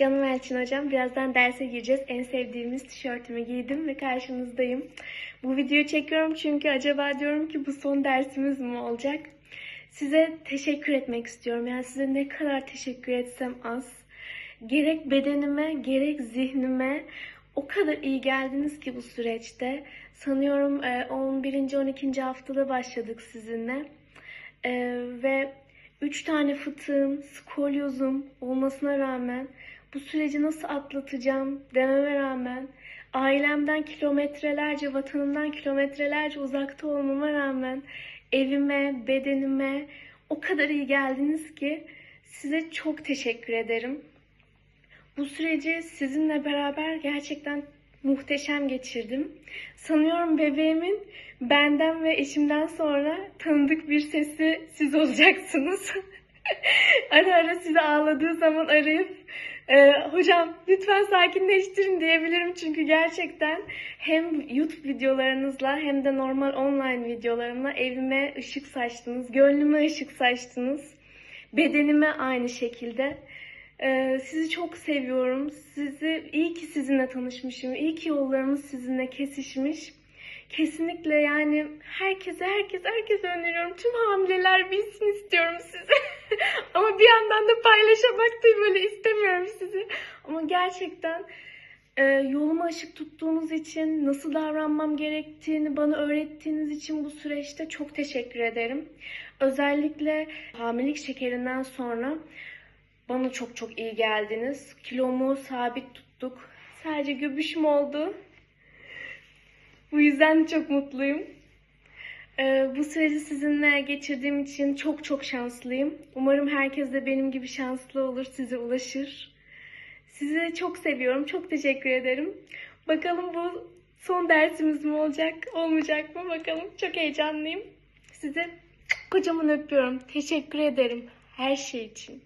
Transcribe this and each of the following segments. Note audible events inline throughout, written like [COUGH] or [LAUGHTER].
Canım Elçin hocam birazdan derse gireceğiz. En sevdiğimiz tişörtümü giydim ve karşınızdayım. Bu videoyu çekiyorum çünkü acaba diyorum ki bu son dersimiz mi olacak? Size teşekkür etmek istiyorum. Yani size ne kadar teşekkür etsem az. Gerek bedenime gerek zihnime o kadar iyi geldiniz ki bu süreçte. Sanıyorum e, 11. 12. haftada başladık sizinle. E, ve 3 tane fıtığım, skolyozum olmasına rağmen bu süreci nasıl atlatacağım dememe rağmen ailemden kilometrelerce, vatanımdan kilometrelerce uzakta olmama rağmen evime, bedenime o kadar iyi geldiniz ki size çok teşekkür ederim. Bu süreci sizinle beraber gerçekten muhteşem geçirdim. Sanıyorum bebeğimin benden ve eşimden sonra tanıdık bir sesi siz olacaksınız. [LAUGHS] ara ara sizi ağladığı zaman arayıp e, hocam lütfen sakinleştirin diyebilirim çünkü gerçekten hem YouTube videolarınızla hem de normal online videolarımla evime ışık saçtınız, gönlüme ışık saçtınız, bedenime aynı şekilde. Ee, sizi çok seviyorum. Sizi iyi ki sizinle tanışmışım. İyi ki yollarımız sizinle kesişmiş. Kesinlikle yani herkese herkes herkese öneriyorum. Tüm hamileler bilsin istiyorum sizi. [LAUGHS] Ama bir yandan da paylaşamak da böyle istemiyorum sizi. Ama gerçekten e, yoluma ışık tuttuğunuz için, nasıl davranmam gerektiğini bana öğrettiğiniz için bu süreçte çok teşekkür ederim. Özellikle hamilelik şekerinden sonra bana çok çok iyi geldiniz. Kilomu sabit tuttuk. Sadece göbüşüm oldu. Bu yüzden çok mutluyum. Ee, bu süreci sizinle geçirdiğim için çok çok şanslıyım. Umarım herkes de benim gibi şanslı olur, size ulaşır. Sizi çok seviyorum, çok teşekkür ederim. Bakalım bu son dersimiz mi olacak, olmayacak mı bakalım. Çok heyecanlıyım. Sizi kocaman öpüyorum. Teşekkür ederim her şey için.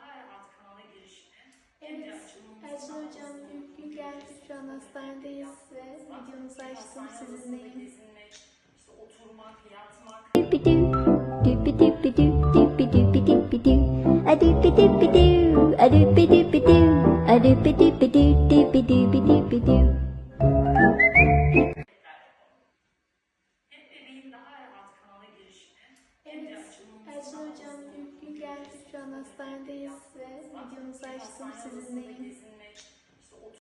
Daha rahat kanala girişini Evet, Elçin Hocam Gülgün geldik. Şu an hastanedeyiz ve videomuzu açtım sizinleyim. oturmak, yatmak, Doobie-doo, doobie-doobie-doo, doobie-doobie-doobie-doo. A doobie-doobie-doo, a doobie-doobie-doo, an hastanedeyiz ve videomuzu açtım sizinleyim.